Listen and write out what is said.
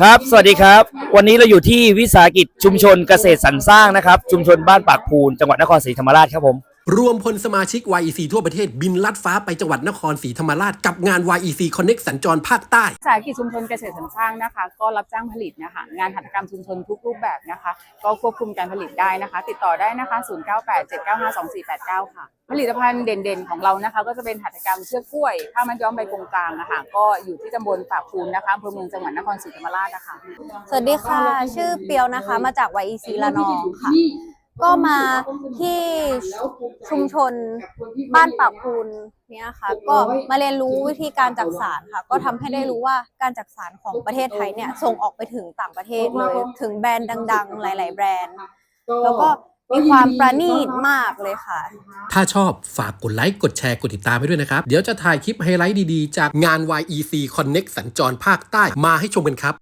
ครับ สวัสดีครับ วันนี้เราอยู่ที่วิสาหกิจชุมชนเกษตรสรรสร้างนะครับ ชุมชนบ้านปากพูน จังหวัดนครศรีธรรมราชครับผม รวมพลสมาชิก YEC ทั่วประเทศบินลัดฟ้าไปจังหวัดนครศรีธรรมราชกับงาน YEC Connect สัญจรภาคใต้วิสาหกิจชุมชนเกษตรสรรสร้างนะคะ ก็รับจ้างผลิตนะคะ งานหัตถกรรมชุมชนทุกรูปแบบนะคะ ก็ควบคุมการผลิตได้นะคะ ติดต่อได้นะคะ 0987952489 ค่ะ ผลิตภัณฑ์เด่นๆ ของเรานะคะ ก็จะเป็นหัตถกรรมเชือกกล้วยผ้ามัดย้อมใบกงกลางนะคะก็อยู่ที่ตำบลปากพูนนะคะอำเภอเมืองจังหวัดนครศรีธรรมราชนะคะสวัสดีค่ะ ชื่อเปียวนะคะ มาจาก YEC ละนองค่ะ ก็มาที่ ชุมชนบ้านปากพูนเนี่ยค่ะ ก็มาเรียนรู้วิธีการจักสารค่ะ ก็ทำให้ได้รู้ว่าการจักสารของประเทศไทยเนี่ยส่งออกไปถึงต่างประเทศเลยถึงแบรนด์ดัง ๆ หลาย ๆ แบรนด์ แล้วก็มีความประณีตมากเลยค่ะ ถ้าชอบฝากกดไลค์ กดแชร์ กดติดตามไปด้วยนะครับ เดี๋ยวจะถ่ายคลิปไฮไลท์ดี ๆ จากงาน YEC Connect สัญจรภาคใต้มาให้ชมกันครับ